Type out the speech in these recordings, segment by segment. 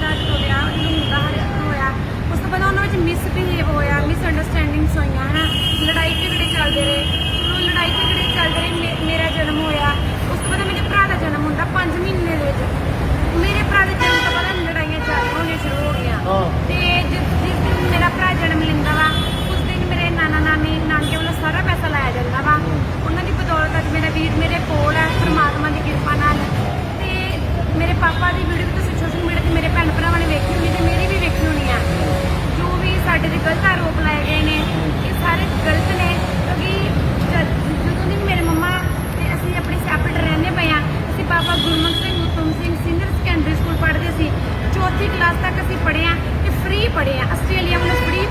ਦਾ ਜਦੋਂ ਵਿਆਹ ਮੁੰਡਾ ਹਰਿਆ ਹੋਇਆ। ਉਸ ਤੋਂ ਬਾਅਦ ਉਹਨਾਂ ਵਿੱਚ ਮਿਸਬਿਹੇਵ ਹੋਇਆ ਮਿਸ ਅੰਡਰਸਟੈਂਡਿੰਗਸ ਹੋਈਆਂ ਹਨਾ। ਲੜਾਈ ਝਗੜੇ ਚੱਲਦੇ ਰਹੇ। ਚਲੋ ਲੜਾਈ ਝਗੜੇ ਚੱਲਦੇ ਰਹੇ ਮੇਰਾ ਜਨਮ ਹੋਇਆ। ਉਸ ਤੋਂ ਬਾਅਦ ਮੇਰੇ ਭਰਾ ਦਾ ਜਨਮ ਹੁੰਦਾ 5 ਮਹੀਨੇ ਦੇ ਵਿੱਚ। ਮੇਰੇ ਭਰਾ ਦੇ ਜਨਮ ਤੋਂ ਬਾਅਦ ਲੜਾਈਆਂ ਚੱਲ ਹੋਣੀਆਂ ਸ਼ੁਰੂ ਹੋ ਗਈਆਂ। ਤੇ ਜਿਸ ਦਿਨ ਮੇਰਾ ਭਰਾ ਜਨਮ ਲੈਂਦਾ ਵਾ ਉਸ ਦਿਨ ਮੇਰੇ ਨਾਨਾ ਨਾਨੀ ਨਾਨਕੇ ਵੱਲੋਂ ਸਾਰਾ ਪੈਸਾ ਲਾਇਆ ਜਾਂਦਾ ਵਾ। ਤੇ ਫ੍ਰੀ ਪੜ੍ਹੇ ਆ ਆਸਟ੍ਰੇਲੀਆ ਵੱਲੋਂ ਫ੍ਰੀ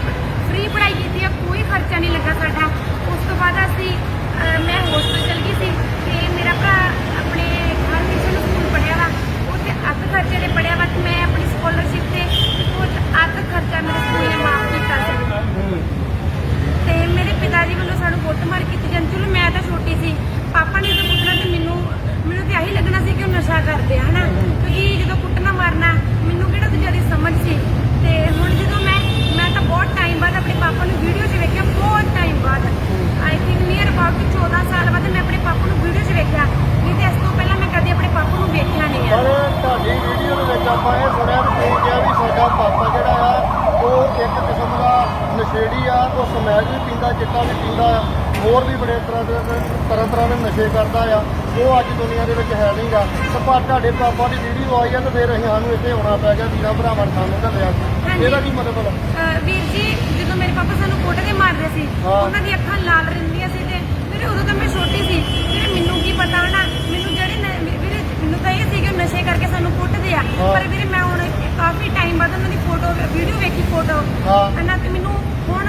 ਫ੍ਰੀ ਪੜ੍ਹਾਈ ਕੀਤੀ ਆ ਕੋਈ ਖਰਚਾ ਨਹੀਂ ਲੱਗਾ ਸਾਡਾ ਉਸ ਤੋਂ ਬਾਅਦ ਅਸੀਂ ਅਹ, ਮੈਂ ਹੋਸਟਲ ਚਲ ਗਈ ਸੀ ਤੇ ਮੇਰਾ ਭਰਾ ਆਪਣੇ ਹਰ ਕਿਸੇ ਸਕੂਲ ਪੜ੍ਹਿਆ ਵਾ ਉਹ ਤੇ ਅੱਧ ਖਰਚੇ ਦੇ ਪੜ੍ਹਿਆ ਵਾ ਤੇ ਮੈਂ ਆਪਣੀ ਸਕਾਲਰਸ਼ਿਪ ਤੇ ਕੁਝ ਅੱਧ ਖਰਚਾ ਮੇਰੇ ਸਕੂਲ ਨੇ ਮਾਫ ਕੀਤਾ ਸੀ ਤੇ ਮੇਰੇ ਪਿਤਾ ਜੀ ਵੱਲੋਂ ਸਾਨੂੰ ਕੁੱਟਮਾਰ ਕੀਤੀ ਜਾਂਦੀ ਚਲੋ ਮੈਂ ਤਾਂ ਛੋਟੀ ਸੀ ਪਾਪਾ ਨੇ ਜਦੋਂ ਕੁੱਟਣਾ ਤੇ ਮੈਨੂੰ ਮੈਨੂੰ ਤੇ ਆਹੀ ਲੱਗਣਾ ਸੀ ਕਿ ਉਹ ਨਸ਼ਾ ਕਰਦੇ ਆ ਹਨਾ ਕਿਉਂਕਿ ਜਦੋਂ ਕੁੱਟਣਾ ਮਾਰਨਾ ਮੈਨੂੰ ਕਿਹੜਾ ਦੂਜਾ ਦੀ ਸਮਝ ਸੀ ਤੇ ਹੁਣ ਜਦੋਂ ਮੈਂ ਮੈਂ ਤਾਂ ਬਹੁਤ ਟਾਈਮ ਬਾਅਦ ਆਪਣੇ ਪਾਪਾ ਨੂੰ ਵੀਡੀਓ 'ਚ ਵੇਖਿਆ ਬਹੁਤ ਟਾਈਮ ਬਾਅਦ ਆਈ ਥਿੰਕ ਨੀਅਰ ਅਬਾਊਟ 14 ਸਾਲ ਬਾਅਦ ਮੈਂ ਆਪਣੇ ਪਾਪਾ ਨੂੰ ਵੀਡੀਓ 'ਚ ਵੇਖਿਆ ਨਹੀਂ ਤੇ ਇਸ ਤੋਂ ਪਹਿਲਾਂ ਮੈਂ ਕਦੇ ਆਪਣੇ ਪਾਪਾ ਨੂੰ ਵੇਖਿਆ ਨਹੀਂ ਪਰ ਆ ਤੁਹਾਡੀ ਵੀਡੀਓ ਦੇ ਵਿੱਚ ਆਪਾਂ ਇਹ ਸੁਣਿਆ ਵੀ ਤੁਸੀਂ ਕਿਹਾ ਵੀ ਸਾਡਾ ਪਾਪਾ ਜਿਹੜਾ ਆ ਉਹ ਇੱਕ ਕਿਸਮ ਦਾ ਨਸ਼ੇੜੀ ਆ ਉਹ ਸਮੈਕ ਵੀ ਪੀਂਦਾ ਚਿੱਟਾ ਵੀ ਪੀਂਦਾ ਆ ਹੋਰ ਵੀ ਬੜੇ ਤਰ੍ਹਾਂ ਦੇ ਤਰ੍ਹਾਂ ਤਰ੍ਹਾਂ ਦੇ ਨਸ਼ੇ ਕਰਦਾ ਆ ਉਹ ਅੱਜ ਦੁਨੀਆ ਦੇ ਵਿੱਚ ਹੈ ਨਹੀਂਗਾ ਤੇ ਪਰ ਤੁਹਾਡੇ ਪਾਪਾ ਦੀ ਵੀਡੀਓ ਆਈ ਆ ਤੇ ਫਿਰ ਅਸੀਂ ਸਾਨੂੰ ਇੱਥੇ ਆਉਣਾ ਪੈ ਗਿਆ ਵੀਰਾਂ ਭਰਾਵਾਂ ਨੇ ਸਾਨੂੰ ਘੱਲਿਆ। ਇਹਦਾ ਕੀ ਮਤਲਬ ਵੀਰ ਜੀ ਜਦੋਂ ਮੇਰੇ ਪਾਪਾ ਸਾਨੂੰ ਕੁੱਟਦੇ ਮਾਰਦੇ ਸੀ। ਉਹਨਾਂ ਦੀ ਅੱਖਾਂ ਲਾਲ ਰਹਿੰਦੀਆਂ ਸੀ ਤੇ ਵੀਰੇ ਉਦੋਂ ਤਾਂ ਮੈਂ ਛੋਟੀ ਸੀ ਵੀਰੇ ਮੈਨੂੰ ਕੀ ਪਤਾ ਨਾ ਮੈਨੂੰ ਜਿਹੜੇ ਵੀਰੇ ਮੈਨੂੰ ਤਾਂ ਇਹ ਸੀ ਕਿ ਨਸ਼ੇ ਕਰਕੇ ਸਾਨੂੰ ਕੁੱਟਦੇ ਆ। ਪਰ ਵੀਰੇ ਮੈਂ ਹੁਣ ਕਾਫੀ ਟਾਈਮ ਬਾਅਦ ਉਹਨਾਂ ਦੀ ਫੋਟੋ ਵੀਡੀਓ ਵੇਖੀ ਫੋਟੋ ਹਾਂ। ਤੇ ਮੈਨੂੰ ਹੁਣ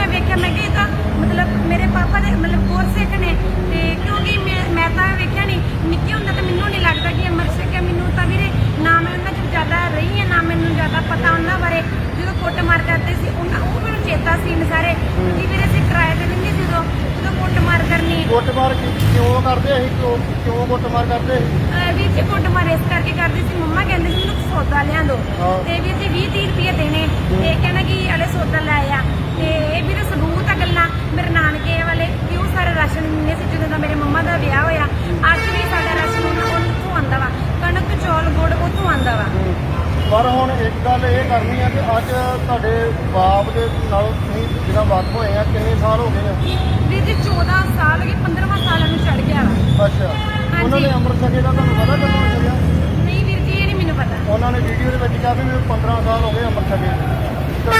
ਮੈਂ ਵੇਖਿਆ ਮੈਂ ਕਿ ਤਾਂ ਮਤਲਬ ਮੇਰੇ ਪਾਪਾ ਦੇ ਮਤਲਬ ਗੁਰਸਿੱਖ ਨੇ ਤੇ ਕਿਉਂਕਿ ਮੈਂ ਤਾਂ ਵੇਖਿਆ ਨਹੀਂ ਨਿੱਕੀ ਹੁੰਦਾ ਤਾਂ ਮੈਨੂੰ ਨਹੀਂ ਲੱਗਦਾ ਕਿ ਅਮਰ ਸਿੰਘ ਹੈ ਮੈਨੂੰ ਤਾਂ ਵੀਰੇ ਨਾ ਮੈਂ ਉਹਨਾਂ ਚ ਜ਼ਿਆਦਾ ਰਹੀ ਹੈ ਨਾ ਮੈਨੂੰ ਜ਼ਿਆਦਾ ਪਤਾ ਉਹਨਾਂ ਬਾਰੇ। ਜਦੋਂ ਕੁੱਟ ਮਾਰ ਕਰਦੇ ਸੀ ਉਹਨਾਂ ਉਹ ਮੈਨੂੰ ਚੇਤਾ ਸੀ ਸਾਰੇ ਕਿ ਵੀਰੇ ਅਸੀਂ ਕਿਰਾਏ ਤੇ ਸੀ ਉਦੋਂ ਜਦੋਂ ਕੁੱਟ ਮਾਰ ਕਰਨੀ। ਕੁੱਟਮਾਰ ਕੀ- ਕਿਉਂ ਕਰਦੇ ਅਸੀਂ? ਕਿਉਂ ਕਿਉਂ ਕੁੱਟਮਾਰ ਕਰਦੇ ਅਸੀਂ? ਜੀ ਕੁੱਟ ਮਾਰ ਇਸ ਕਰਕੇ ਕਰਦੀ ਸੀ। ਮੰਮਾ ਕਹਿੰਦੇ ਸੀ ਮੈਨੂੰ ਸੌਦਾ ਲਿਆ ਦੋ ਹਾਂ। ਤੇ ਵੀਰ ਜੀ 20 30 ਰੁਪਏ ਦੇਣੇ। ਤੇ ਕਹਿੰਦਾ ਕਿ ਅਲੇ ਸੌਦਾ ਲੈ ਆ। ਤੇ ਇਹ ਵੀਰੇ ਸਬੂਤ ਆ ਗੱਲਾਂ। ਮੇਰੇ ਨਾਨਕੇ ਵਾਲੇ ਕਿ ਉਹ ਸਾਰੇ ਰਾਸ਼ਨ ਦਿੰਦੇ ਸੀ ਜਦੋਂ ਦਾ ਮੇਰੇ ਮੰਮਾ ਦਾ ਵਿਆਹ ਹੋਇਆ। ਅੱਜ ਵੀ ਸਾਡਾ ਰਾਸ਼ਨ ਉਹਨਾਂ ਉੱਥੋਂ ਆਂਦਾ ਵਾ। ਕਣਕ ਚੌਲ ਗੁੜ ਉੱਥੋਂ ਆਂਦਾ ਵਾ। ਪਰ ਹੁਣ ਇੱਕ ਗੱਲ ਇਹ ਕਰਨੀ ਆ ਕਿ ਅੱਜ ਤੁਹਾਡੇ ਬਾਪ ਦੇ ਨਾਲ ਤੁਸੀਂ ਜਿਹੜਾ ਵੱਧ ਹੋਏ ਆ ਕਿੰਨੇ ਸਾਲ ਹੋ ਗਏ ਆ ਵੀਰ ਜੀ 14 ਸਾਲ ਕਿ 15ਵਾਂ ਸਾਲ ਨੂੰ ਚੜ ਗਿਆ ਵਾ। ਅੱਛਾ। ਉਹਨਾਂ ਨੇ ਅੰਮ੍ਰਿਤ ਛਕੇ ਦਾ ਤੁਹਾਨੂੰ ਪਤਾ ਕਦੋਂ ਛਕਿਆ ਨਹੀਂ ਵੀਰ ਜੀ ਇਹ ਨਹੀਂ ਮੈਨੂੰ ਪਤਾ। ਉਹਨਾਂ ਨੇ ਵੀਡੀਓ ਦੇ ਵਿੱਚ ਕਿਹਾ ਵੀ ਮੈਨੂੰ 15 ਸਾਲ ਹੋ ਗਏ ਅੰਮ੍ਰਿਤ ਛਕੇ ਤੇ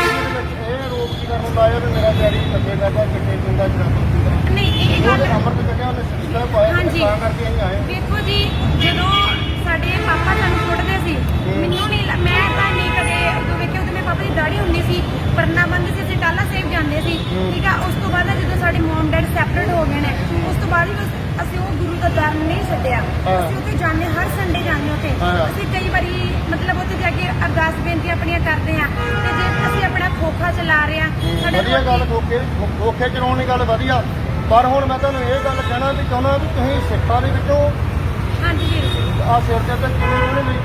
ਵੀਡੀਓ ਦੇ ਵਿੱਚ ਇਹ ਰੋਕ ਕੀ ਕਰਨ ਲਾਇਆ ਵੀ ਮੇਰਾ ਡੈਡੀ ਲੱਗੇ ਕਰਦਾ ਚਿੱਟੇ ਪਿੰਦਾ ਜਨਾਬ ਨਹੀਂ ਇਹ ਗੱਲ ਉਹਨੇ ਅੰਮ੍ਰਿਤ ਛਕਿਆ ਉਹਨੇ ਸਿੱਧਾ ਪਾਇਆ ਤੇ ਹਾਂਜੀ। ਤਾਂ ਕਰਕੇ ਅਸੀਂ ਆਏ। ਵੇਖੋ ਜੀ ਜਦੋਂ ਸਾਡੇ ਪਾਪਾ ਸਾਨੂੰ ਕੁੱਟਦੇ ਸੀ ਮੈਨੂੰ ਉੱਥੇ ਜਾਂਦੇ ਹਰ ਸੰਡੇ ਜਾਂਦੇ ਉੱਥੇ। ਅਸੀਂ ਕਈ ਵਾਰੀ ਮਤਲਬ ਉੱਥੇ ਜਾ ਕੇ ਅਰਦਾਸ ਬੇਨਤੀ ਆਪਣੀਆਂ ਕਰਦੇ ਆ ਤੇ ਜੇ ਅਸੀਂ ਆਪਣਾ ਖੋਖਾ ਚਲਾ ਰਹੇ ਆ ਸਾਡੇ ਵਧੀਆ ਗੱਲ ਖੋਖੇ ਖੋਖੇ ਚਲਾਉਣ ਦੀ ਗੱਲ ਵਧੀਆ। ਪਰ ਹੁਣ ਮੈਂ ਤੁਹਾਨੂੰ ਇਹ ਗੱਲ ਕਹਿਣਾ ਵੀ ਚਾਹੁੰਦਾ ਵੀ ਤੁਸੀਂ ਸਿੱਖਾਂ ਦੇ ਵਿੱਚੋਂ ਹਾਂਜੀ ਵੀਰ ਆ ਸਿਰ ਤੇ ਤੇ ਲਈ?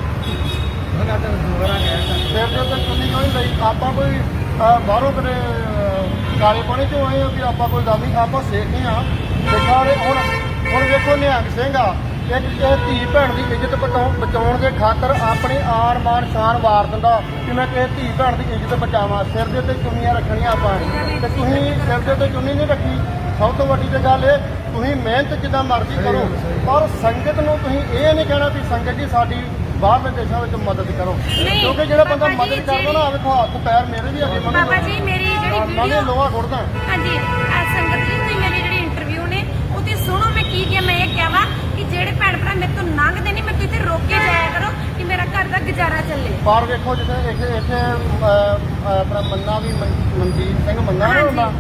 ਸਿਰ ਦੇ ਉੱਤੇ ਚੁੰਨੀ ਲਈ? ਆਪਾਂ ਕੋਈ ਬਾਹਰੋਂ ਕਦੇ ਅਹ, ਕਾਲੇ ਪਾਣੀ ਚੋਂ ਆਏ ਆ ਵੀ ਆਪਾਂ ਕੋਈ ਗੱਲ ਨਹੀਂ ਆਪਾਂ ਸਿੱਖ ਹੀ। ਆ ਸਿੱਖਾਂ ਦੇ ਹੁਣ ਹੁਣ ਵੇਖੋ ਨਿਹੰਗ ਸਿੰਘ ਆ। ਇੱਕ ਧੀ ਭੈਣ ਦੀ ਇੱਜ਼ਤ ਬਚਾਉਣ ਦੇ ਖਾਤਰ ਆਪਣੀ ਆਨ ਮਾਨ ਸ਼ਾਨ ਵਾਰ ਦਿੰਦਾ। ਕਿ ਮੈਂ ਕਿਸੇ ਧੀ ਭੈਣ ਦੀ ਇੱਜ਼ਤ ਬਚਾਵਾਂ। ਸਿਰ ਦੇ ਉੱਤੇ ਚੁੰਨੀਆਂ ਰੱਖਣੀਆਂ ਆਪਾਂ ਤੇ ਤੁਸੀਂ ਸਿਰ ਦੇ ਉੱਤੇ ਚੁੰਨੀ ਨਹੀਂ ਰੱਖੀ। ਸਭ ਤੋਂ ਵੱਡੀ ਤੇ ਗੱਲ ਇਹ ਤੁਸੀਂ ਮਿਹਨਤ ਜਿੱਦਾਂ ਮਰਜ਼ੀ ਕਰੋ। ਪਰ ਸੰਗਤ ਨੂੰ ਤੁਸੀਂ ਇਹ ਨਹੀਂ ਕਹਿਣਾ ਵੀ ਸੰਗਤ ਜੀ ਸਾਡੀ ਬਾਹਰਲੇ ਦੇਸ਼ਾਂ ਵਿੱਚ ਮਦਦ ਕਰੋ। ਕਿਉਂਕਿ ਜਿਹੜਾ ਬੰਦਾ ਮਦਦ ਕਰਦਾ ਨਾ ਵੇਖੋ ਹੱਥ ਪੈਰ ਮੇਰੇ ਵੀ ਹੈਗੇ ਮੈਨੂੰ ਬਾਬਾ ਜੀ ਮੇਰੀ ਜਿਹੜੀ ਮੈਂ ਵੀਡੀਓ ਲੋਹਾ ਖੁੱਟਦਾ ਹਾਂਜੀ ਆ ਸੰਗਤ ਜੀ ਤੁਸੀਂ ਮੇਰੀ ਜਿਹੜੀ ਇੰਟਰਵਿਊ ਨੇ ਉਹਦੀ ਸੁਣੋ ਮੈਂ ਕੀ ਕਿਹਾ ਮੈਂ ਇਹ ਕਿਹਾ ਵਾ ਜਿਹੜੇ ਭੈਣ ਭਰਾ ਮੇਰੇ ਤੋਂ ਲੰਘਦੇ ਨੇ ਮੈਨੂੰ ਇੱਥੇ ਰੋਕ ਕੇ ਜਾਇਆ ਕਰੋ ਕਿ ਮੇਰਾ ਘਰ ਦਾ ਗੁਜ਼ਾਰਾ ਚੱਲੇ। ਪਰ ਵੇਖੋ ਜਿੱਥੇ ਇੱਥੇ ਇੱਥੇ ਅਹ, ਅਹ, ਆਪਣਾ ਮੰਨਾ ਵੀ ਮਨ- ਮਨਜੀਤ ਸਿੰਘ ਮੰਨਾ ਨਾ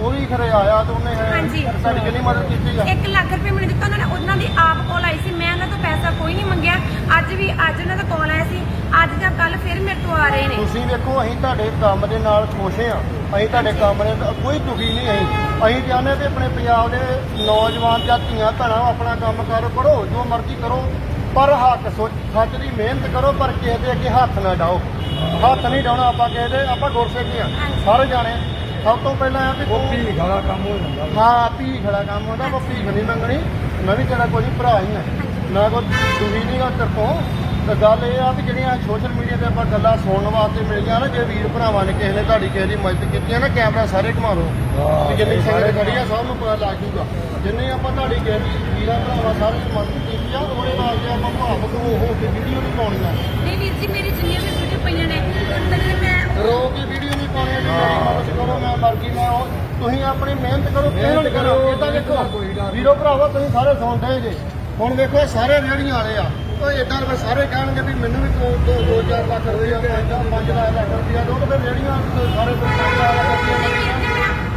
ਉਹ ਵੀ ਖਰੇ ਆਇਆ ਤੇ ਉਹਨੇ ਹਾਂਜੀ। ਸਾਡੀ ਕਿੰਨੀ ਮਦਦ ਕੀਤੀ ਆ? 1 ਲੱਖ ਰੁਪਏ ਮੈਨੂੰ ਦਿੱਤਾ ਉਹਨਾਂ ਨੇ ਉਹਨਾਂ ਦੀ ਆਪ ਕੋਲ ਆਈ ਸੀ। ਮੈਂ ਉਹਨਾਂ ਤੋਂ ਪੈਸਾ ਕੋਈ ਨਹੀਂ ਮੰਗਿਆ। ਅੱਜ ਵੀ ਅੱਜ ਉਹਨਾਂ ਦਾ ਕਾਲ ਆਇਆ ਸੀ। ਅੱਜ ਜਾਂ ਕੱਲ ਫਿਰ ਮੇਰੇ ਤੋਂ ਆ ਰਹੇ ਨੇ। ਤੁਸੀਂ ਦੇਖੋ ਅਸੀਂ ਤੁਹਾਡੇ ਕੰਮ ਦੇ ਨਾਲ ਖੁਸ਼ ਹਾਂ। ਅਸੀਂ ਤੁਹਾਡੇ ਕੰਮ ਦੇ ਨਾਲ ਕੋਈ ਦੁਖੀ ਨਹੀਂ ਅਸੀਂ ਅਸੀਂ ਚਾਹੁੰਦੇ ਹਾਂ ਕਿ ਆਪਣੇ ਪੰਜਾਬ ਦੇ ਨੌਜਵਾਨ ਜਾਂ ਧੀਆਂ ਭੈਣਾਂ ਆਪਣਾ ਕੰਮ ਕਰ ਕਰੋ ਜੋ ਮਰਜ਼ੀ ਕਰੋ ਪਰ ਹੱਕ ਸੋਚ ਸੱਚ ਦੀ ਮਿਹਨਤ ਕਰੋ ਪਰ ਕਿਸੇ ਦੇ ਅੱਗੇ ਹੱਥ ਨਾ ਡਾਓ। ਹੱਥ ਨਹੀਂ ਡਾਉਣਾ ਆਪਾਂ ਕਿਸੇ ਦੇ ਆਪਾਂ ਗੁਰਸਿੱਖ ਆ। ਸਾਰੇ ਜਾਣੇ। ਸਭ ਤੋਂ ਪਹਿਲਾਂ ਆ ਕਿ ਉਹ ਭੀਖ ਵਾਲਾ ਕੰਮ ਹੋ ਜਾਂਦਾ। ਹਾਂ ਭੀਖ ਵਾਲਾ ਕੰਮ ਹੁੰਦਾ ਉਹ ਭੀਖ ਨਹੀਂ ਮੰਗਣੀ। ਮੈਂ ਵੀ ਤੇਰਾ ਕੋਈ ਭਰਾ ਹੀ ਆ। ਮੈਂ ਕੋਈ ਦੁਹੀ ਨਹੀਂ ਗਾ ਤੇਰੇ ਤੋਂ ਗੱਲ ਇਹ ਆ ਵੀ ਜਿਹੜੀਆਂ ਸੋਸ਼ਲ ਮੀਡੀਆ ਤੇ ਆਪਾਂ ਗੱਲਾਂ ਸੁਣਨ ਵਾਸਤੇ ਮਿਲੀਆਂ ਨਾ ਜੇ ਵੀਰ ਭਰਾਵਾਂ ਨੇ ਕਿਸੇ ਨੇ ਤੁਹਾਡੀ ਕਿਸੇ ਦੀ ਮਦਦ ਕੀਤੀ ਆ ਨਾ ਕੈਮਰਾ ਸਾਰੇ ਘੁਮਾ ਲਓ ਹਾਂ, ਵੀ ਜਿੰਨੀ ਸਾਰੇ ਸੰਗਤ ਖੜੀ ਆ ਸਭ ਨੂੰ ਪਤਾ ਲੱਗ ਜੂਗਾ ਜਿੰਨੇ ਆਪਾਂ ਤੁਹਾਡੀ ਕਿਸੇ ਦੀ ਵੀਰਾਂ ਭਰਾਵਾਂ ਸਾਰੇ ਦੀ ਮਦਦ ਕੀਤੀ ਆ ਉਹਦੇ ਵਾਸਤੇ ਆਪਾਂ ਭਾਵਕ ਹੋ ਹੋ ਕੇ ਵੀਡੀਓ ਨਹੀਂ ਪਾਉਣੀਆਂ। ਨਹੀਂ ਵੀਰ ਜੀ ਮੇਰੀ ਜਿੰਨੀਆਂ ਵੀ ਵੀਡੀਓ ਪਈਆਂ ਨੇ ਉਹਨਾਂ ਦੇ ਮੈਂ ਰੋ ਕੇ ਵੀਡੀਓ ਨਹੀਂ ਪਾਉਣੀ ਜੀ ਮੇਰੀ ਮਦਦ ਕਰੋ ਮੈਂ ਮਰਜ਼ੀ ਮੈਂ ਉਹ ਤੁਸੀਂ ਆਪਣੀ ਮਿਹਨਤ ਕਰੋ ਕਿਹਨਾਂ ਕਰੋ ਇਹ ਤਾਂ ਦੇਖੋ ਵੀਰੋ ਭਰਾਵਾ ਤੁਸੀਂ ਸਾਰੇ ਸੁਣਦੇ ਜੇ। ਹੁਣ ਇਹ ਸਾਰੇ ਰੇੜੀਆਂ ਵਾਲੇ ਆ। ਉਹ ਇਦਾਂ ਦੇ ਸਾਰੇ ਕਹਿਣਗੇ ਵੀ ਮੈਨੂੰ ਵੀ ਦੋ ਦੋ ਦੋ ਚਾਰ ਲੱਖ ਰੁਪਇਆ ਪੰਜ ਪੰਜ ਲੱਖ ਰੁਪਇਆ ਦੋ ਤੇ ਫਿਰ ਰੇੜੀਆਂ ਸਾਰੇ ਮੈਂ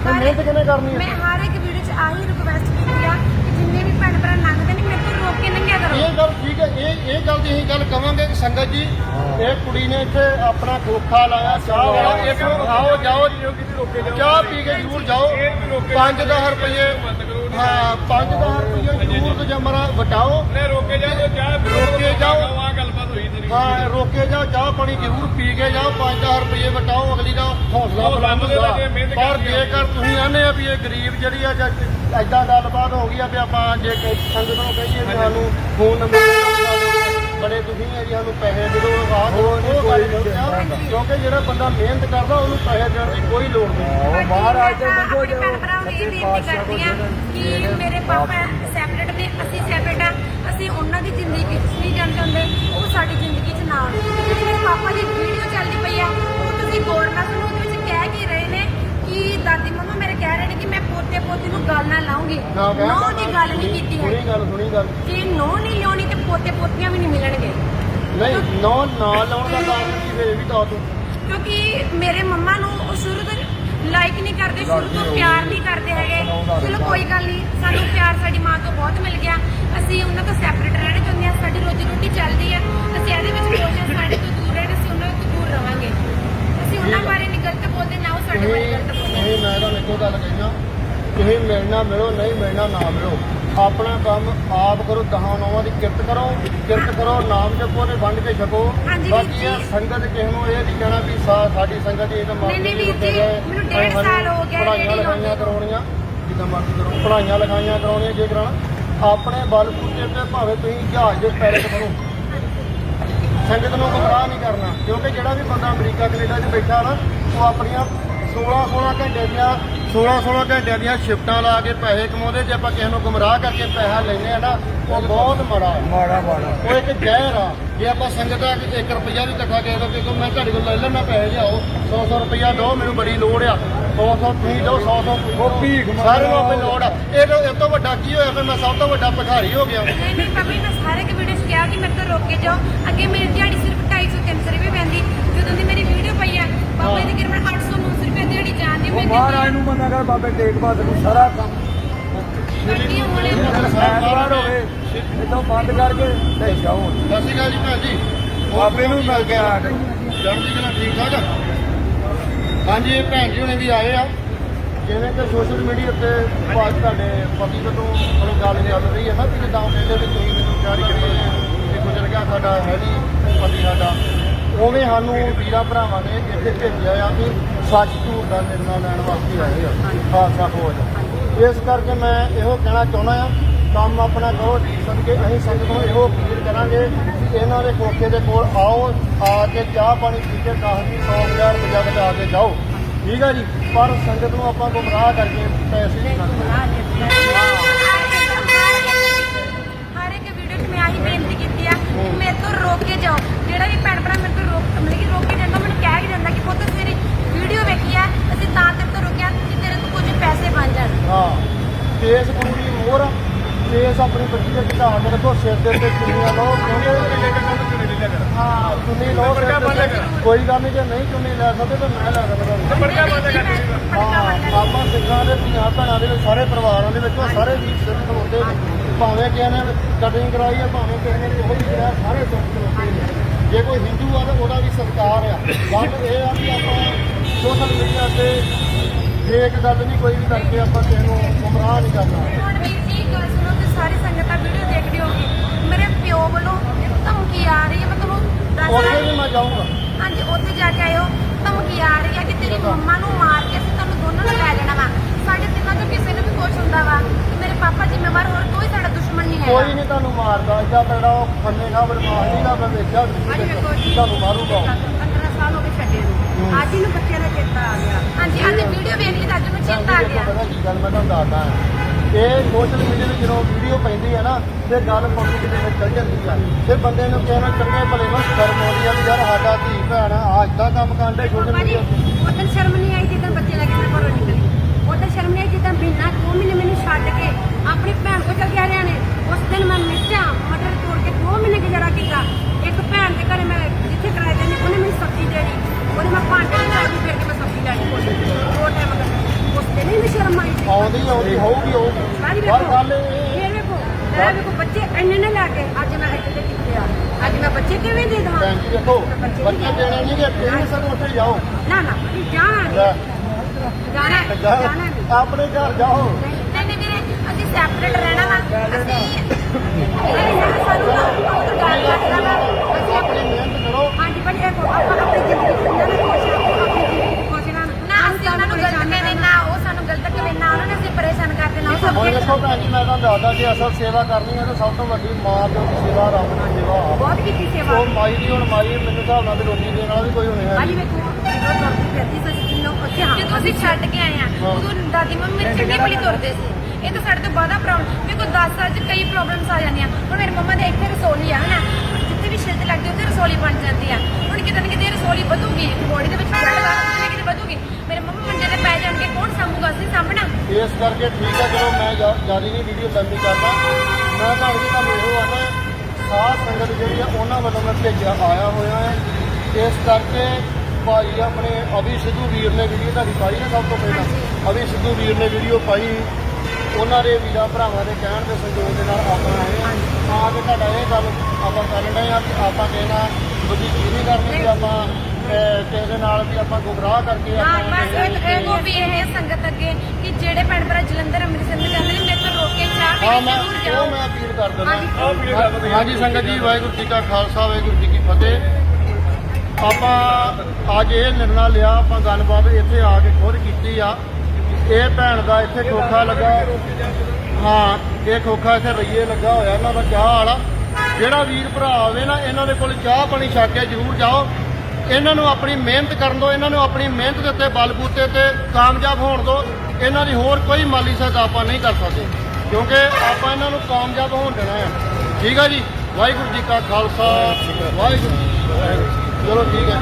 ਹਰ ਮਿਹਨਤ ਕਿਹਨੇ ਕਰਨੀ ਹੈ ਮੈਂ ਹਰ ਇੱਕ ਵੀਡੀਓ 'ਚ ਆਹੀ ਰਿਕੁਐਸਟ ਕੀਤੀ ਆ ਕਿ ਜਿੰਨੇ ਵੀ ਭੈਣ ਭਰਾ ਲੰਘਦੇ ਨੇ ਮੇਰੇ ਤੋਂ ਰੋਕ ਕੇ ਲੰਘਿਆ ਕਰੋ। ਇਹ ਗੱਲ ਠੀਕ ਹੈ ਇਹ ਇਹ ਗੱਲ ਦੀ ਅਸੀਂ ਗੱਲ ਕਵਾਂਗੇ ਕਿ ਸੰਗਤ ਜੀ ਇਹ ਕੁੜੀ ਨੇ ਇੱਥੇ ਆਪਣਾ ਖੋਖਾ ਲਾਇਆ ਚਾਹ ਵਾਲਾ ਇੱਕ ਆਓ ਜਾਓ ਚਾਹ ਪੀ ਕੇ ਜ਼ਰੂਰ ਜਾਓ 5000 ਰੁਪਏ ਹਾਂ 5000 ਰੁਪਏ ਜ਼ਰੂਰ ਤੇ ਜਮਰਾ ਵਟਾਓ। ਰੋਕੇ ਜਾਓ ਚਾਹ ਰੋਕੇ ਜਾਓ। ਆ ਗੱਲਬਾਤ ਹੋਈ ਤੇਰੀ। ਹਾਂ ਰੋਕੇ ਜਾਓ ਚਾਹ ਪਾਣੀ ਜ਼ਰੂਰ ਪੀ ਕੇ ਜਾਓ 5000 ਰੁਪਏ ਵਟਾਓ ਅਗਲੀ ਦਾ ਹੌਸਲਾ ਬੁਲੰਦ ਹੁੰਦਾ। ਪਰ। ਜੇਕਰ ਤੁਸੀਂ ਆਨੇ ਆ ਵੀ ਇਹ ਗਰੀਬ ਜਿਹੜੀ ਆ ਜਾਂ ਐਦਾਂ ਗੱਲਬਾਤ ਹੋ ਗਈ ਆ ਵੀ ਆਪਾਂ ਜੇ ਕੋਈ ਸੰਗਤ ਨੂੰ ਕਹੀਏ ਸਾਨੂੰ ਫੋਨ ਨੰਬਰ ਬੜੇ ਦੁਖੀ ਆ ਜੀ ਸਾਨੂੰ ਪੈਸੇ ਦੇ ਦਿਓ ਆਹ ਦਿਓ, ਉਹ ਆ। ਕਿਉਂਕਿ ਜਿਹੜਾ ਬੰਦਾ ਮਿਹਨਤ ਕਰਦਾ ਉਹਨੂੰ ਪੈਸੇ ਦੇਣ ਦੀ ਕੋਈ ਲੋੜ ਨਹੀਂ। ਉਹ ਮਹਾਰਾਜ ਤੇ ਮੈਂ ਮੰਗੋ ਆਪਣੇ ਜੋ ਭੈਣ ਭਰਾਵਾਂ ਨੂੰ ਇਹ ਸੱਚੇ ਬੇਨਤੀ ਕਰਦੀ ਆ ਕਿ ਮੇਰੇ ਪਾਪਾ ਸੈਪਰੇਟ ਨੇ ਅਸੀਂ ਸੈਪਰੇਟ ਆ। ਅਸੀਂ ਉਹਨਾਂ ਦੀ ਜ਼ਿੰਦਗੀ ਵਿੱਚ ਨਹੀਂ ਜਾਣ ਚਾਹੁੰਦੇ। ਉਹ ਸਾਡੀ ਜ਼ਿੰਦਗੀ 'ਚ ਨਾ ਆਉਣ। ਮੇਰੇ ਪਾਪਾ ਦੀ ਵੀਡੀਓ ਚੱਲਦੀ ਪਈ ਆ ਉਹ ਤੁਸੀਂ ਗੌਰ ਨਾਲ ਸੁਣੋ ਉਹਦੇ ਵਿੱਚ ਕਹਿ ਕੀ ਰਹੇ ਨੇ ਕਿ ਦਾਦੀ ਮੰਮਾ ਮੇਰੇ ਕਹਿ ਰਹੇ ਨੇ ਕਿ ਮੈਂ ਪੋਤੇ ਪੋਤੀ ਨੂੰ ਗੱਲ ਨਾ ਲਾਉਂਗੀ। ਨਾ ਦੀ ਗੱਲ ਨਹੀਂ ਕੀਤੀ ਸੁਣੀ ਹੈ ਗੱਲ ਸੁਣੀ ਗੱਲ। ਜੇ ਨੋ ਨਹੀਂ ਪੋਤੇ ਪੋਤੀਆਂ ਵੀ ਨਹੀਂ ਮਿਲਣਗੇ। ਨਹੀਂ ਨੌ ਨਾ ਲਾਉਣ ਦਾ ਕਾਰਨ ਕੀ ਫਿਰ ਇਹ ਵੀ ਦੱਸ। ਤੂੰ ਕਿਉਂਕਿ ਮੇਰੇ ਮੰਮਾ ਨੂੰ ਉਹ ਸ਼ੁਰੂ ਤੋਂ ਲਾਈਕ ਨਹੀਂ ਕਰਦੇ ਸ਼ੁਰੂ ਤੋਂ ਪਿਆਰ ਨਹੀਂ ਕਰਦੇ ਹੈਗੇ। ਚਲੋ ਕੋਈ ਗੱਲ ਨਹੀਂ ਸਾਨੂੰ ਪਿਆਰ ਸਾਡੀ ਮਾਂ ਤੋਂ ਬਹੁਤ ਮਿਲ ਗਿਆ। ਅਸੀਂ ਉਹਨਾਂ ਤੋਂ ਸੈਪਰੇਟ ਰਹਿਣਾ ਚਾਹੁੰਦੇ ਹਾਂ ਸਾਡੀ ਰੋਜੀ ਰੋਟੀ ਚੱਲਦੀ ਹੈ। ਅਸੀਂ ਇਹਦੇ ਵਿੱਚ ਹਾਂ ਸਾਡੇ ਤੋਂ ਦੂਰ ਰਹਿਣਾ ਅਸੀਂ ਉਹਨਾਂ ਤੋਂ ਦੂਰ ਰਵਾਂਗੇ। ਅਸੀਂ ਉਹਨਾਂ ਬਾਰੇ ਨਹੀਂ ਗਲਤ ਬੋਲਦੇ ਨਾ ਉਹ ਸਾਡੇ ਬਾਰੇ ਗਲਤ ਬੋਲਦੇ। ਤੁਸੀਂ ਮੈਂ ਤਾਂ ਇੱਕੋ ਗੱਲ ਕਹਿਣਾ ਤੁਸੀਂ ਮਿਲਣਾ ਮਿਲੋ ਨਹੀਂ ਮਿਲਣਾ ਨਾ ਮਿਲੋ। ਆਪਣਾ ਕੰਮ ਆਪ ਕਰੋ ਦਹਾਂ ਨੌਵਾਂ ਦੀ ਕਿਰਤ ਕਰੋ ਕਿਰਤ ਕਰੋ ਨਾਮ ਜਪੋ ਤੇ ਵੰਡ ਕੇ ਛਕੋ। ਹਾਂਜੀ ਵੀਰ ਬਾਕੀ ਇਹ ਜੀ। ਸੰਗਤ ਕਿਸੇ ਨੂੰ ਇਹ ਨਹੀਂ ਕਹਿਣਾ ਵੀ ਸਾ- ਸਾਡੀ ਸੰਗਤ ਇਹ ਤਾਂ ਨਹੀਂ, ਨਹੀਂ ਵੀਰ ਜੀ, ਮੈਨੂੰ ਡੇਢ ਸਾਲ ਹੋ ਗਿਆ ਪੜਾਈਆਂ ਜਿਹੜੀ ਲਿਖਾਈਆਂ ਕਰਾਉਣੀਆਂ ਜਿੱਦਾਂ ਮਰਜ਼ੀ ਕਰੋ। ਪੜਾਈਆਂ ਲਿਖਾਈਆਂ ਕਰਾਉਣੀਆਂ ਜੇ ਕਰਾਉਣਾ। ਆਪਣੇ ਬਲ ਬੂਤੇ ਤੇ ਭਾਵੇਂ ਤੁਸੀਂ ਜਹਾਜ਼ ਦੇ ਪੈਰਟ ਬਣੋ ਸੰਗਤ ਨੂੰ ਗੁੰਮਰਾਹ ਨਹੀਂ ਕਰਨਾ ਕਿਉਂਕਿ ਜਿਹੜਾ ਵੀ ਬੰਦਾ ਅਮਰੀਕਾ ਕੈਨੇਡਾ 'ਚ ਬੈਠਾ ਨਾ ਉਹ ਆਪਣੀਆਂ 16 16 ਘੰਟੇ ਦੀਆਂ 16 16 ਘੰਟੇ ਦੀਆਂ ਸ਼ਿਫਟਾਂ ਲਾ ਕੇ ਪੈਸੇ ਕਮਾਉਂਦੇ ਜੇ ਆਪਾਂ ਕਿਸੇ ਨੂੰ ਗੁੰਮਰਾਹ ਕਰਕੇ ਪੈਸਾ ਲੈਨੇ ਆ ਨਾ ਉਹ ਬਹੁਤ ਮਾੜਾ ਹੈ। ਮਾੜਾ ਮਾੜਾ। ਉਹ ਇੱਕ ਜ਼ਹਿਰ ਆ। ਜੇ ਆਪਾਂ ਸੰਗਤ ਆ ਕਿ 1 ਰੁਪਿਆ ਵੀ ਇਕੱਠਾ ਕਿਸੇ ਤੋਂ ਕਿ ਮੈਂ ਤੁਹਾਡੇ ਕੋਲ ਲੈ ਲੈਣਾ ਪੈਸੇ ਲਿਆਓ। 100 100 ਰੁਪਿਆ ਦਿਓ ਮੈਨੂੰ ਬੜੀ ਲੋੜ ਆ। 100 100 ਤੁਸੀਂ ਦਿਓ 100 100 ਉਹ ਭੀਖ ਸਾਰੇ ਨੂੰ ਆਪੇ ਲੋੜ ਆ। ਇਹ ਤੋਂ ਇਹ ਤੋਂ ਵੱਡਾ ਕੀ ਹੋਇਆ ਫਿਰ? ਮੈਂ ਸਭ ਤੋਂ ਵੱਡਾ ਭਿਖਾਰੀ ਹੋ ਗਿਆ। ਨਹੀਂ ਨਹੀਂ ਪਾਪਾ ਮੈਂ ਸਾਰੇ 'ਚ ਕਿਹਾ ਕਿ ਮੇਰੇ ਤੋਂ ਰੋਕ ਕੇ ਜਾਓ। ਅੱਗੇ ਮੇਰੀ ਦਿਹਾੜੀ ਸਿਰਫ 250 300 ਰੁਪਏ ਪੈਂਦੀ। ਜਦੋਂ ਦੀ ਮੇਰੀ ਵੀਡੀਓ ਪਈ ਆ ਪਾਪਾ ਦੀ ਕਿਰਪਾ 800 900 ਰੁਪਏ ਦਿਹਾੜੀ ਜਾਂਦੀ ਉਹ ਮੈਂ ਮਹਾਰਾਜ ਨੂੰ ਮੰਨਿਆ ਕਰ ਬਾਬੇ ਤੇਗ ਬਹਾਦਰ ਨੂੰ ਸਾਰਾ ਕੰਮ। ਹਾਂ ਹੁਣੇ ਐਤਵਾਰ ਹੋਵੇ ਇਦੋਂ ਬੰਦ ਕਰਕੇ ਤੇ ਜਾਓ। ਸਤਿ ਸ਼੍ਰੀ ਅਕਾਲ ਜੀ ਭੈਣ ਜੀ। ਬਾਬੇ ਨੂੰ ਮਿਲ ਕੇ ਆ ਗਏ। ਚੜ੍ਹਦੀ ਕਲਾ ਠੀਕ ਠਾਕ? ਹਾਂਜੀ ਇਹ ਭੈਣ ਜੀ ਹੁਣੇ ਵੀ ਆਏ ਆ। ਜਿਵੇਂ ਕਿ ਸੋਸ਼ਲ ਮੀਡੀਆ ਤੇ ਬਾਤ ਤੁਹਾਡੇ ਪਤੀ ਤੋਂ ਮਤਲਬ ਗੱਲ ਚੱਲ ਰਹੀ ਹੈ ਨਾ ਕਿ ਜਿੱਦਾਂ ਉਹ ਕਹਿੰਦੇ ਵੀ ਤੁਸੀਂ ਮੈਨੂੰ ਚਾਰੀ ਕਿ ਗੁਜ਼ਰ ਗਿਆ ਸਾਡਾ ਹੈ ਨਹੀਂ ਪਤੀ ਸਾਡਾ। ਉਵੇਂ ਸਾਨੂੰ ਵੀਰਾਂ ਭਰਾਵਾਂ ਨੇ ਇੱਥੇ ਭੇਜਿਆ ਆ ਕਿ ਸੱਚ ਝੂਠ ਦਾ ਨਿਰਣਾ ਲੈਣ ਵਾਸਤੇ ਆਏ ਆ। ਖਾਲਸਾ ਫੌਜ। ਇਸ ਕਰਕੇ ਮੈਂ ਇਹੋ ਕਹਿਣਾ ਚਾਹੁੰਦਾ ਆ ਕੰਮ ਆਪਣਾ ਕਰੋ ਜੀ ਸਦਕੇ ਅਸੀਂ ਸੰਗਤ ਨੂੰ ਇਹੋ ਅਪੀਲ ਕਰਾਂਗੇ ਕਿ ਇਹਨਾਂ ਦੇ ਕੋਠੇ ਦੇ ਕੋਲ ਆਓ ਆ ਕੇ ਚਾਹ ਪਾਣੀ ਪੀ ਕੇ 10 ਦੀ 100000 ਰੁਪਇਆ ਬਚਾ ਕੇ ਜਾਓ। ਠੀਕ ਆ ਜੀ? ਪਰ ਸੰਗਤ ਨੂੰ ਆਪਾਂ ਗੁੰਮਰਾਹ ਕਰਕੇ ਪੈਸੇ ਨਹੀਂ ਖਾਂਦੇ ਹਰ ਇੱਕ ਵੀਡੀਓ 'ਚ ਮੈਂ ਆਹੀ ਬੇਨਤੀ ਕੀਤੀ ਆ ਕਿ ਮੇਰੇ ਤੋਂ ਰੋਕ ਕੇ ਜਾਓ। ਜਿਹੜਾ ਵੀ ਭੈਣ ਭਰਾ ਮੇਰੇ ਤੋਂ ਰੋਕ ਮਤਲਬ ਕਿ ਰੋਕ ਕੇ ਜਾਂਦਾ ਮੈਨੂੰ ਕਹਿ ਕੇ ਜਾਂਦਾ ਕਿ ਪੁੱਤ ਤੇਰੀ ਵੀਡੀਓ ਵੇਖੀ ਆ ਅਸੀਂ ਤਾਂ ਤੇਰੇ ਤੋਂ ਰੁਕਿਆ ਕਿ ਤੇਰੇ ਤੋਂ ਕੁਝ ਪੈਸੇ ਬਣ ਜਾਣ। ਹਾਂ ਕੇਸ ਪੂਰੀ ਮੋਹਰ ਕੇਸ ਆਪਣੀ ਬੱਚੀ ਦੇ ਘਟਾ ਕੇ ਰੱਖੋ ਸਿਰ ਦੇ ਉੱਤੇ ਚੁੰਨੀਆਂ ਲਾਓ ਕਿਉਂਕਿ ਹਾਂ ਚੁੰਨੀ ਲਾਓ ਸਿਰ ਦੇ ਉੱਤੇ। ਕੋਈ ਗੱਲ ਨਹੀਂ ਜੇ ਨਹੀਂ ਚੁੰਨੀ ਲੈ ਸਕਦੇ ਤਾਂ ਮੈਂ ਲੈ ਸਕਦਾ। ਪੜਕਾ ਬੰਦ ਕਰ ਦੇ ਹਾਂ ਆਪਾਂ ਸਿੱਖਾਂ ਦੇ ਪੰਜਾਬ ਭੈਣਾਂ ਦੇ ਵਿੱਚ ਸਾਰੇ ਪਰਿਵਾਰਾਂ ਦੇ ਵਿੱਚ ਉਹ ਸਾਰੇ ਵੀ ਸਿਰ ਖਲੋਤੇ ਨੇ। ਭਾਵੇਂ ਕਿਸੇ ਨੇ ਕਟਿੰਗ ਕਰਾਈ ਹੈ ਭਾਵੇਂ ਕਿਸੇ ਨੇ ਕੋਈ ਕਰਾਇਆ ਸਾਰੇ ਸਿਰ ਖਲੋਤੇ ਨੇ ਜੇ ਕੋਈ ਹਿੰਦੂ ਆ ਤਾਂ ਉਹਦਾ ਵੀ ਸਤਿਕਾਰ ਆ। ਗੱਲ ਇਹ ਆ ਕਿ ਆਪਾਂ ਸੋਸ਼ਲ ਮੀਡੀਆ ਤੇ ਫੇਕ ਗੱਲ ਨਹੀਂ ਕੋਈ ਵੀ ਕਰਕੇ ਆਪਾਂ ਕਿਸੇ ਨੂੰ ਗੁੰਮਰਾਹ ਨਹੀਂ ਕਰਨਾ। ਹੁਣ ਵੀਰ ਜੀ ਗੱਲ ਸੁਣੋ ਤੇ ਸਾਰੀ ਸੰਗਤਾਂ ਵੀਡੀਓ ਦੇਖ ਰਹੀ ਹੋਗੀ ਮੇਰੇ ਪਿਓ ਵੱਲੋਂ ਧਮਕੀ ਆ ਰਹੀ ਹੈ ਮੈਂ ਤੁਹਾਨੂੰ ਦੱਸ ਉੱਥੇ ਰਹੀ। ਵੀ ਮੈਂ ਜਾਊਂਗਾ। ਹਾਂਜੀ ਉੱਥੇ ਜਾ ਕੇ ਆਇਓ ਧਮਕੀ ਆ ਰਹੀ ਹੈ ਕਿ ਤੇਰੀ ਮੰਮਾ ਨੂੰ ਮਾਰ ਕੇ ਅਸੀਂ ਤੁਹਾਨੂੰ ਦੋਨਾਂ ਨੂੰ ਲੈ ਜਾਣਾ ਵਾ। ਸਾਡੇ ਤਿੰਨਾਂ ਚੋਂ ਕਿਸੇ ਨੂੰ ਵੀ ਕੁਛ ਹੁੰਦਾ ਵਾ। ਪਾਪਾ ਜ਼ਿੰਮੇਵਾਰ ਹੋਰ ਕੋਈ ਸਾਡਾ ਦੁਸ਼ਮਣ ਨਹੀਂ ਕੋਈ ਹੈਗਾ ਨਹੀਂ ਤੁਹਾਨੂੰ ਮਾਰਦਾ ਏਦਾਂ ਤੇਰਾ ਉਹ ਖਾ ਬਦਮਾਸ਼ ਨਹੀਂ ਦਾ ਮੈਂ ਵੇਖਿਆ ਅੱਜ ਵੇਖੋ ਜੀ। ਤੁਹਾਨੂੰ ਮਾਰੂਗਾ। 15 ਸਾਲ ਹੋ ਗਏ ਛੱਡੇ ਨੂੰ। ਅੱਜ ਇਹਨੂੰ ਬੱਚਿਆਂ ਦਾ ਚੇਤਾ ਆ ਗਿਆ। ਹਾਂਜੀ ਅੱਜ ਵੀਡੀਓ ਵੇਖ ਲਈ ਤਾਂ ਅੱਜ ਨੂੰ ਚੇਤਾ ਆ ਗਿਆ। ਪਤਾ ਕੀ ਗੱਲ ਮੈਂ ਤੁਹਾਨੂੰ ਦੱਸਦਾ। ਹਾਂ। ਇਹ ਸੋਸ਼ਲ ਮੀਡੀਆ ਵਿੱਚ ਜਦੋਂ ਵੀਡੀਓ ਪੈਂਦੀ ਹੈ ਨਾ ਤੇ ਗੱਲ ਪਬਲਿਕ ਦੇ ਵਿੱਚ ਚੱਲ ਜਾਂਦੀ ਆ। ਤੇ ਬੰਦੇ ਨੂੰ ਕਹਿਣਾ ਚੰਗੇ ਭਲੇ ਨੂੰ ਸ਼ਰਮ ਆਉਂਦੀ ਆ ਵੀ ਯਾਰ ਸਾਡਾ ਧੀ ਭੈਣ ਆ ਏਦਾਂ ਕੰਮ ਕਾਂਡੇ ਸੋਸ਼ਲ ਪਾਪਾ ਜੀ ਮੀਡੀਆ ਉਦੋਂ ਸ਼ਰਮ ਨਹੀਂ ਆਈ ਜਿੱਦਾਂ ਬੱਚੇ ਲੈ ਕੇ ਮੈਂ ਘਰੋਂ ਨਿਕਲੀ। ਉਦੋਂ ਸ਼ਰਮ ਨਹੀਂ ਆਈ ਜਿੱਦਾਂ ਬਿਨਾ ਦੋ ਮਹੀਨੇ ਮੈਨੂੰ ਛੱਡ ਸੀ ਆਉਂਦੀ ਹੋਊਗੀ ਹੋਊਗੀ। ਸਾਰੀ ਪਰ ਵੇਖੋ ਗੱਲ ਇਹ ਇਹ ਵੇਖੋ ਵੇਖੋ ਬੱਚੇ ਇੰਨੇ ਨੇ ਲੈ ਕੇ ਅੱਜ ਮੈਂ ਇੱਥੇ ਤੇ ਕਿੱਥੇ ਆ। ਅੱਜ ਮੈਂ ਬੱਚੇ ਕਿਵੇਂ ਦੇ ਦੇਵਾਂ? ਭੈਣ ਜੀ ਦੇਖੋ ਬੱਚੇ ਦੇਣੇ ਨਹੀਂ ਕਿ ਤੁਸੀਂ ਸਭ ਉੱਥੇ ਜਾਓ। ਨਾ ਨਾ ਜਾਣਾ। ਨਹੀਂ ਜਾਣਾ ਨਹੀਂ ਆਪਣੇ ਘਰ ਜਾਓ। ਨਹੀਂ ਨਹੀਂ ਵੀਰੇ ਅਸੀਂ ਸੈਪਰੇਟ ਰਹਿਣਾ ਵਾ। ਅਸੀਂ ਇਹ ਸਾਨੂੰ ਨਾ ਡਰ ਲੱਗਦਾ ਵਾ। ਅਸੀਂ ਆਪਣੀ ਮਿਹਨਤ ਕਰੋ। ਹਾਂਜੀ ਪਰ ਇਹ ਕੋ ਆਪਾਂ ਆਪਣੀ ਜ਼ਿੰਦਗੀ ਜਿੰਨਾ ਵੀ ਖੁਸ਼ ਆਪਣੀ ਜ਼ਿੰਦਗੀ ਖੁਸ਼ ਰਹਿਣ ਨਾ ਅਸੀਂ ਉਹਨਾਂ ਨੂੰ ਗਲਤ ਕਹਿੰਦੇ ਨਾ ਉਹ ਸਾਨੂੰ ਗਲਤ ਕਹਿੰਦੇ ਨਾ ਉਹਨਾਂ ਨੇ ਪਰੇਸ਼ਾਨ ਕਰਦੇ ਨਾ ਉਹ ਹੁਣ ਦੇਖੋ ਭੈਣ ਜੀ ਮੈਂ ਤੁਹਾਨੂੰ ਦੱਸਦਾ ਜੇ ਅਸਲ ਸੇਵਾ ਕਰਨੀ ਹੈ ਤਾਂ ਸਭ ਤੋਂ ਵੱਡੀ ਮਾਂ ਪਿਓ ਦੀ ਸੇਵਾ ਰੱਬ ਦੀ ਸੇਵਾ ਆ। ਬਹੁਤ ਕੀਤੀ ਸੇਵਾ। ਉਹ ਮਾਈ ਦੀ ਹੁਣ ਮਾਈ ਮੈਨੂੰ ਹਿਸਾਬ ਨਾਲ ਵੀ ਰੋਟੀ ਦੇਣ ਵਾਲਾ ਵੀ ਕੋਈ ਹੋਣੇ ਹੈ ਭਾਜੀ ਵੇਖੋ ਜਦੋਂ ਕਰਦੀ ਫਿਰਦੀ ਸੀ ਕਿੰਨੋ ਉੱਥੇ ਹਾਂ ਜਦੋਂ ਅਸੀਂ ਛੱਡ ਕੇ ਆਏ ਆ। ਉਦੋਂ ਦਾਦੀ ਮੰਮੀ ਮੇਰੇ ਚੰਗੀ ਭਲੀ ਤੁਰਦੇ ਸੀ। ਇਹ ਤਾਂ ਸਾਡੇ ਤੋਂ ਬਾਅਦਾ ਪ੍ਰੋਬਲਮ ਮੇਰੇ ਕੋਲ 10 ਸਾਲ ਚ ਕਈ ਪ੍ਰੋਬਲਮਸ ਆ ਜਾਂਦੀਆਂ। ਹੁਣ ਮੇਰੇ ਮੰਮਾ ਦੇ ਇੱਥੇ ਰਸੋਲੀ ਆ ਹਨਾ? ਲੱਗਦੀ ਉੱਥੇ ਰਸੋਲੀ ਬਣ ਜਾਂਦੀ ਆ। ਹੁਣ ਕਿਤੇ ਨਾ ਕਿਤੇ ਰਸੋਲੀ ਵਧੂਗੀ ਬੋਡੀ ਦੇ ਵਿੱਚ ਬਲੱਡ ਦਾ ਕਿਤੇ ਕਿਤੇ ਵਧੂਗੀ। ਮੇਰੇ ਮੰਮਾ ਮੰਜੇ ਤੇ ਪੈ ਜਾਣਗੇ ਕੌਣ ਸਾਂਭੂਗਾ ਅਸੀਂ ਸਾਂਭਣਾ? ਇਸ ਕਰਕੇ ਠੀਕ ਹੈ ਚਲੋ ਮੈਂ ਜ਼ਿਆਦਾ ਨਹੀਂ ਵੀਡੀਓ ਲੰਬੀ ਕਰਦਾ ਮੈਂ ਤੁਹਾਨੂੰ ਜੀ ਤੁਹਾਨੂੰ ਇਹੋ ਆਣਾ ਸਾਧ ਸੰਗਤ ਜਿਹੜੀ ਆ ਉਹਨਾਂ ਵੱਲੋਂ ਮੈਂ ਭੇਜਿਆ ਆਇਆ ਹੋਇਆ ਹੈ। ਇਸ ਕਰਕੇ ਭਾਈ ਆਪਣੇ ਅਭੀ ਸਿੱਧੂ ਵੀਰ ਨੇ ਵੀਡੀਓ ਤੁਹਾਡੀ ਪਾਈ ਨਾ ਸਭ ਤੋਂ ਪਹਿਲਾਂ? ਅਭੀ ਸਿੱਧੂ ਵੀਰ ਨੇ ਵੀਡੀਓ ਪਾਈ। ਉਹਨਾਂ ਦੇ ਵੀਰਾਂ ਭਰਾਵਾਂ ਦੇ ਕਹਿਣ ਦੇ ਸੰਯੋਗ ਦੇ ਨਾਲ ਆਪਾਂ ਆਏ ਹਾਂ। ਆ ਕੇ ਤੁਹਾਡਾ ਇਹ ਗੱਲ ਆਪਾਂ ਕਰਨ ਡਏ ਆ ਕਿ ਆਪਾਂ ਕਹਿਣਾ ਬੁੱਧੀ ਚੀਜ਼ ਨਹੀਂ ਕਰਨੀ ਕਿ ਆਪਾਂ ਅਹ, ਕਿਸੇ ਦੇ ਨਾਲ ਵੀ ਆਪਾਂ ਗੁੰਮਰਾਹ ਕਰਕੇ ਹਾਂ ਆਪਾਂ ਬਸ ਇਹ ਇਹ ਉਹ ਵੀ ਇਹ ਸੰਗਤ ਅੱਗੇ ਕਿ ਜਿਹੜੇ ਭੈਣ ਭਰਾ ਜਲੰਧਰ ਅੰਮ੍ਰਿਤਸਰ ਨੂੰ ਜਾਂਦੇ ਨੇ ਮੇਰੇ ਤੋਂ ਰੋਕ ਕੇ ਚਾਹ ਹਾਂ ਪੀ ਮੈਂ ਕੇ ਜ਼ਰੂਰ ਉਹ ਜਾਓ ਮੈਂ ਅਪੀਲ ਕਰ ਹਾਂਜੀ। ਦਿੰਦਾ। ਸੰਗਤ ਜੀ ਵਾਹਿਗੁਰੂ ਜੀ ਕਾ ਖਾਲਸਾ ਵਾਹਿਗੁਰੂ ਜੀ ਕੀ ਫਤਿਹ। ਆਪਾਂ ਅੱਜ ਇਹ ਨਿਰਣਾ ਲਿਆ ਆਪਾਂ ਗੱਲਬਾਤ ਇੱਥੇ ਆ ਕੇ ਖੁਦ ਕੀਤੀ ਆ। ਇਹ ਭੈਣ ਦਾ ਇੱਥੇ ਖੋਖਾ ਲੱਗਾ। ਹਾਂ, ਇਹ ਖੋਖਾ ਇੱਥੇ ਰਈਏ ਲੱਗਾ ਹੋਇਆ, ਇਹਨਾਂ ਦਾ ਚਾਹ ਵਾਲਾ ਜਿਹੜਾ ਵੀਰ ਭਰਾ ਆਵੇ ਨਾ, ਇਹਨਾਂ ਦੇ ਕੋਲ ਚਾਹ ਪਾਣੀ ਛੱਕ ਕੇ ਜ਼ਰੂਰ ਜਾਓ। ਇਹਨਾਂ ਨੂੰ ਆਪਣੀ ਮਿਹਨਤ ਕਰਨ ਦਿਓ, ਇਹਨਾਂ ਨੂੰ ਆਪਣੀ ਮਿਹਨਤ ਦੇ ਉੱਤੇ ਬਲ ਬੂਤੇ ਤੇ ਕਾਮਯਾਬ ਹੋਣ ਦਿਓ। ਇਹਨਾਂ ਦੀ ਹੋਰ ਕੋਈ ਮਾਲੀ ਸਹਾਇਤਾ ਆਪਾਂ ਨਹੀਂ ਕਰ ਸਕਦੇ, ਕਿਉਂਕਿ ਆਪਾਂ ਇਹਨਾਂ ਨੂੰ ਕਾਮਯਾਬ ਹੋਣ ਦੇਣਾ ਹੈ ਠੀਕ ਹੈ ਜੀ? ਵਾਹਿਗੁਰੂ ਜੀ ਕਾ ਖਾਲਸਾ, ਵਾਹਿਗੁਰੂ ਚਲੋ ਠੀਕ ਹੈ